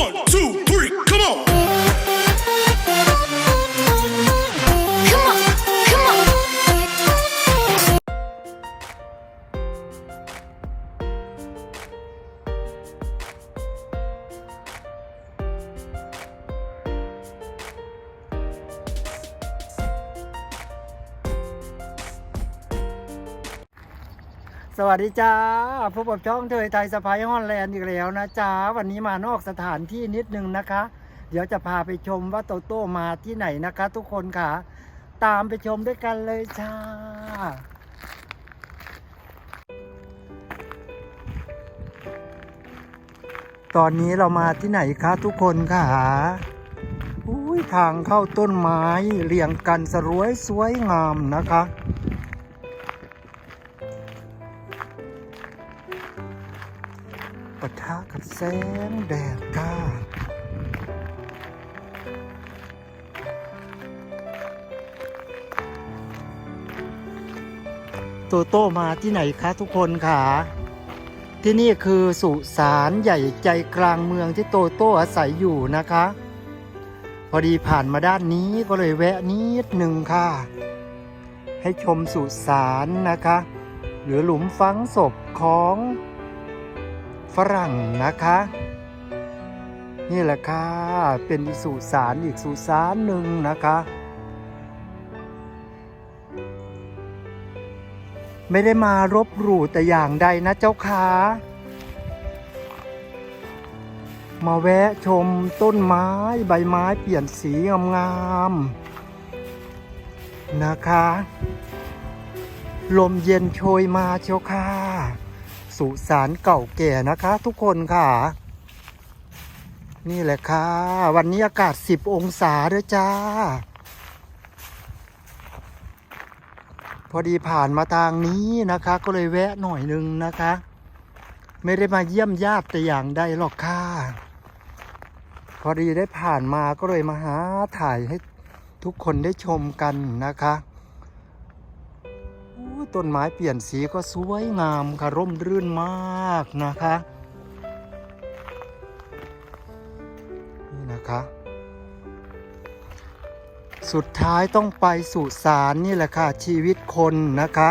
One, two, สวัสดีจ้าพบกับช่องเทยไทยสไปฮอนแลนด์อีกแล้วนะจ้าวันนี้มานอกสถานที่นิดนึงนะคะ เดี๋ยวจะพาไปชมว่าโตโต้มาที่ไหนนะคะ ทุกคนค่ะ ตามไปชมด้วยกันเลยจ้าตอนนี้เรามาที่ไหนคะทุกคนค่ะอุ้ยทางเข้าต้นไม้เรียงกันสวยสวยงามนะคะ แสงแดดก้าโตโต้มาที่ไหนคะทุกคนค่ะที่นี่คือสุสานใหญ่ใจกลางเมืองที่โตโต้อาศัยอยู่นะคะ พอดีผ่านมาด้านนี้ก็เลยแวะนิดหนึ่งค่ะ ให้ชมสุสานนะคะ หรือหลุมฝังศพของ ฝรั่งนะคะ นี่แหละค่ะ เป็นสุสานอีกสุสานหนึ่งนะคะ ไม่ได้มารบหลู่แต่อย่างใดนะเจ้าค่ะมาแวะชมต้นไม้ใบไม้เปลี่ยนสีงามๆนะคะ ลมเย็นโชยมาเชียวค่ะ สุสานเก่าแก่นะคะ ทุกคนค่ะ นี่แหละค่ะ วันนี้อากาศ10องศาด้วยจ้า พอดีผ่านมาทางนี้นะคะ ก็เลยแวะหน่อยนึงนะคะ ไม่ได้มาเยี่ยมญาติแต่อย่างใดหรอกค่ะพอดีได้ผ่านมาก็เลยมาหาถ่ายให้ทุกคนได้ชมกันนะคะ ต้นไม้เปลี่ยนสีก็สวยงามค่ะร่มรื่นมากนะคะ นี่นะคะ สุดท้ายต้องไปสู่ศาลนี่แหละค่ะ ชีวิตคนนะคะ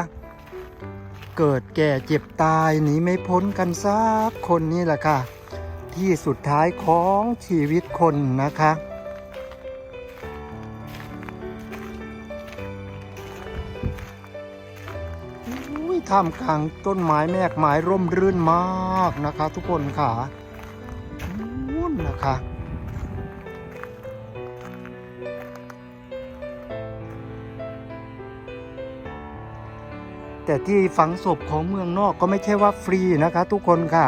เกิดแก่เจ็บตายหนีไม่พ้นกันสักคนนี่แหละค่ะ ที่สุดท้ายของชีวิตคนนะคะ ท่ามกลางต้นไม้แมกไม้ร่มรื่นมากนะคะ ทุกคนค่ะนู่นนะคะแต่ที่ฝังศพของเมืองนอกก็ไม่ใช่ว่าฟรีนะคะทุกคนค่ะ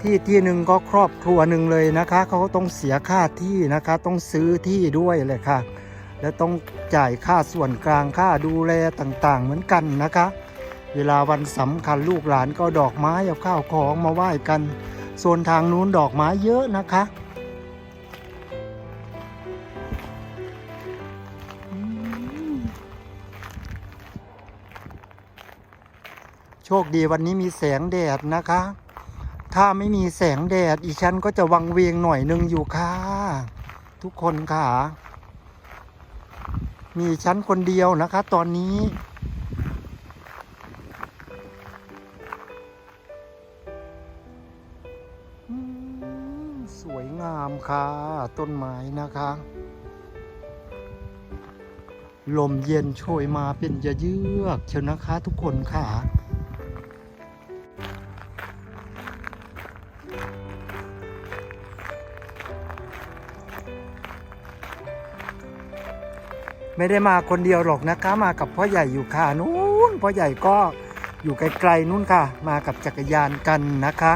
ที่ที่หนึ่งก็ครอบครัวหนึ่งเลยนะคะ เขาต้องเสียค่าที่นะคะ ต้องซื้อที่ด้วยเลยค่ะ และต้องจ่ายค่าส่วนกลางค่าดูแลต่างๆ เหมือนกันนะคะ เวลาวันสำคัญลูกหลานก็ดอกไม้เอาข้าวของมาไหว้กันโซนทางนู้นดอกไม้เยอะนะคะโชคดีวันนี้มีแสงแดดนะคะ ถ้าไม่มีแสงแดดอีฉันก็จะวังเวียงหน่อยหนึงอยู่ค่ะ ทุกคนค่ะ มีชั้นคนเดียวนะคะตอนนี้ สวยงามค่ะ ต้นไม้นะคะ ลมเย็นโชยมาเป็นเยือกเชียวนะคะทุกคนค่ะ ไม่ได้มาคนเดียวหรอกนะคะ มากับพ่อใหญ่อยู่ค่ะนู้นพ่อใหญ่ก็อยู่ไกลๆนู้นค่ะ มากับจักรยานกันนะคะ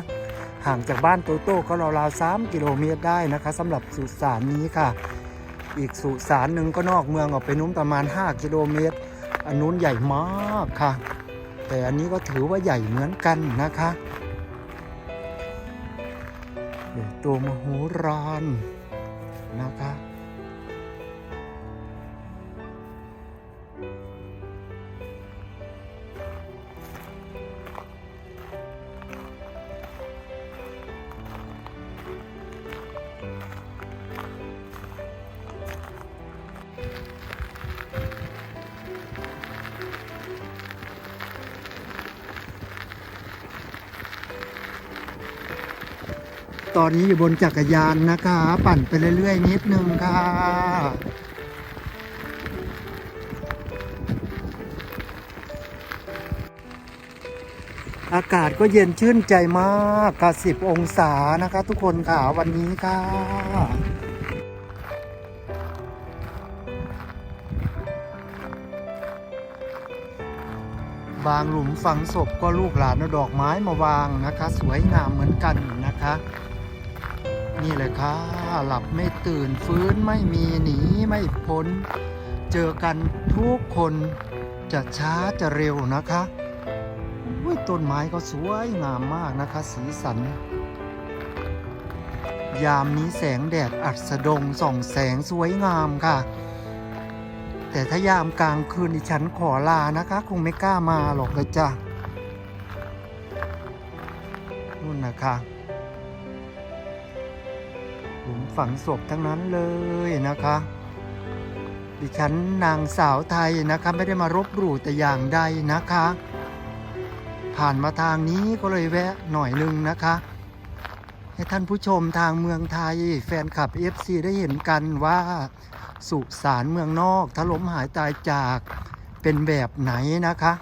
ห่างจากบ้านโตโต้ก็ราวๆสามกิโลเมตรได้นะคะสำหรับสุสานนี้ค่ะ อีกสุสานหนึ่งก็นอกเมืองออกไปนู้นประมาณ 5 กิโลเมตร อันนู้นใหญ่มากค่ะ แต่อันนี้ก็ถือว่าใหญ่เหมือนกันนะคะใหญ่โตมโหฬารนะคะ ตอนนี้อยู่บนจักรยานนะคะ ปั่นไปเรื่อยๆนิดนึงค่ะอากาศก็เย็นชื่นใจมากค่ะ10องศานะคะ ทุกคนค่ะวันนี้ค่ะ บางหลุมฝังศพก็ลูกหลานเอาดอกไม้มาวางนะคะ สวยงามเหมือนกันนะคะ นี่เลยค่ะ หลับไม่ตื่นฟื้นไม่มีหนีไม่พ้น เจอกันทุกคนจะช้าจะเร็วนะคะอุ้ยต้นไม้ก็สวยงามมากนะคะ สีสัน ยามนี้แสงแดดอัดสดงส่องแสงสวยงามค่ะ แต่ถ้ายามกลางคืนดิฉันขอลานะคะ คงไม่กล้ามาหรอกเลยจ้ะนู่นนะคะ หลุมฝังศพทั้งนั้นเลยนะคะ ดิฉันนางสาวไทยนะคะไม่ได้มารบหลู่แต่อย่างใดนะคะ ผ่านมาทางนี้ก็เลยแวะหน่อยนึงนะคะ ให้ท่านผู้ชมทางเมืองไทย แฟนคลับ FC ได้เห็นกันว่าสุสานเมืองนอกถล่มหายตายจากเป็นแบบไหนนะคะ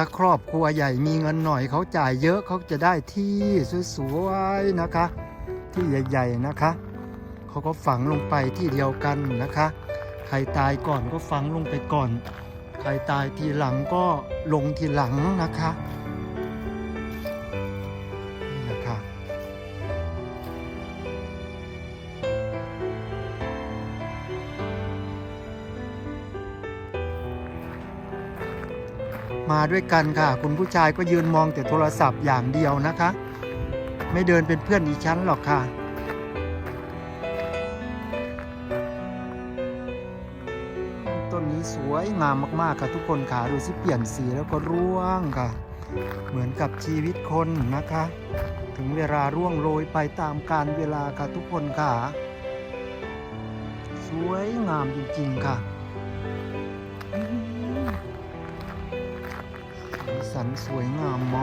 ถ้าครอบครัวใหญ่มีเงินหน่อยเขาจ่ายเยอะเขาจะได้ที่สวยๆนะคะ ที่ใหญ่ ๆนะคะเขาก็ฝังลงไปที่เดียวกันนะคะ ใครตายก่อนก็ฝังลงไปก่อน ใครตายทีหลังก็ลงทีหลังนะคะ มาด้วยกันค่ะ คุณผู้ชายก็ยืนมองแต่โทรศัพท์อย่างเดียวนะคะ ไม่เดินเป็นเพื่อนอีชั้นหรอกค่ะ ต้นนี้สวยงามมากๆค่ะทุกคนค่ะดูสิเปลี่ยนสีแล้วก็ร่วงค่ะ เหมือนกับชีวิตคนนะคะ ถึงเวลาร่วงโรยไปตามกาลเวลาค่ะทุกคนค่ะ สวยงามจริงๆค่ะ สันสวยงามม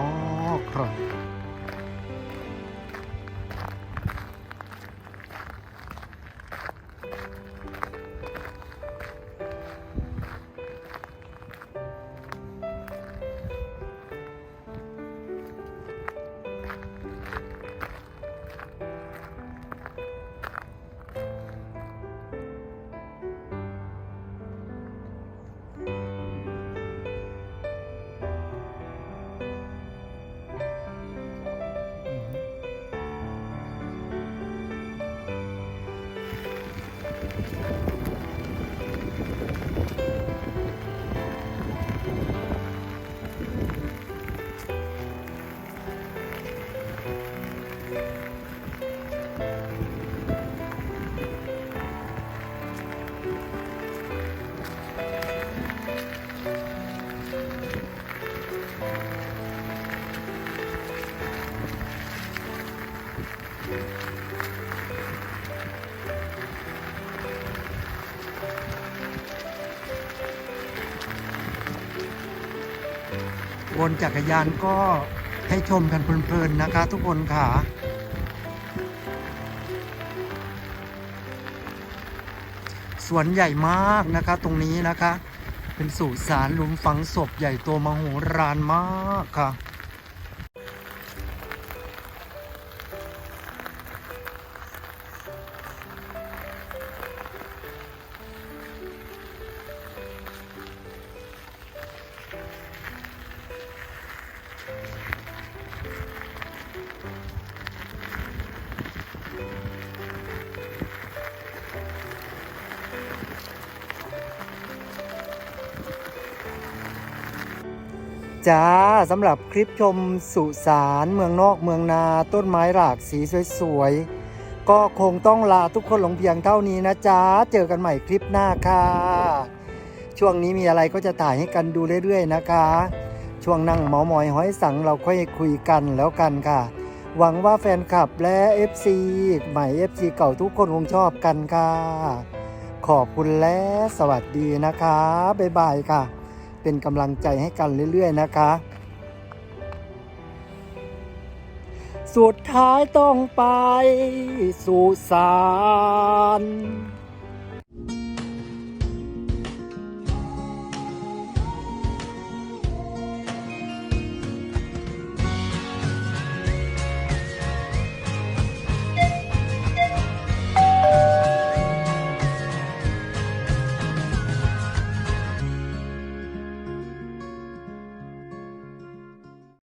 ากครับ นจักรยานก็ให้ชมกันเพลินๆนะคะ ทุกคนค่ะสวนใหญ่มากนะคะ ตรงนี้นะคะ เป็นสุสานหลุมฝังศพใหญ่โตมโหฬารมากค่ะ จ้าสำหรับคลิปชมสุสานเมืองนอกเมืองนาต้นไม้หลากสีสวยๆ ก็คงต้องลาทุกคนลงเพียงเท่านี้นะจ๊ะเจอกันใหม่คลิปหน้าค่ะ ช่วงนี้มีอะไรก็จะถ่ายให้กันดูเรื่อยๆนะคะ ช่วงนั่งเมามอยห้อยสังเราค่อยคุยกันแล้วกันค่ะ หวังว่าแฟนคลับและ FC ใหม่ FC เก่าทุกคนคงชอบกันค่ะ ขอบคุณและสวัสดีนะคะบ๊ายบายค่ะ เป็นกำลังใจให้กันเรื่อย ๆ นะคะ สุดท้ายต้องไปสู่ศาล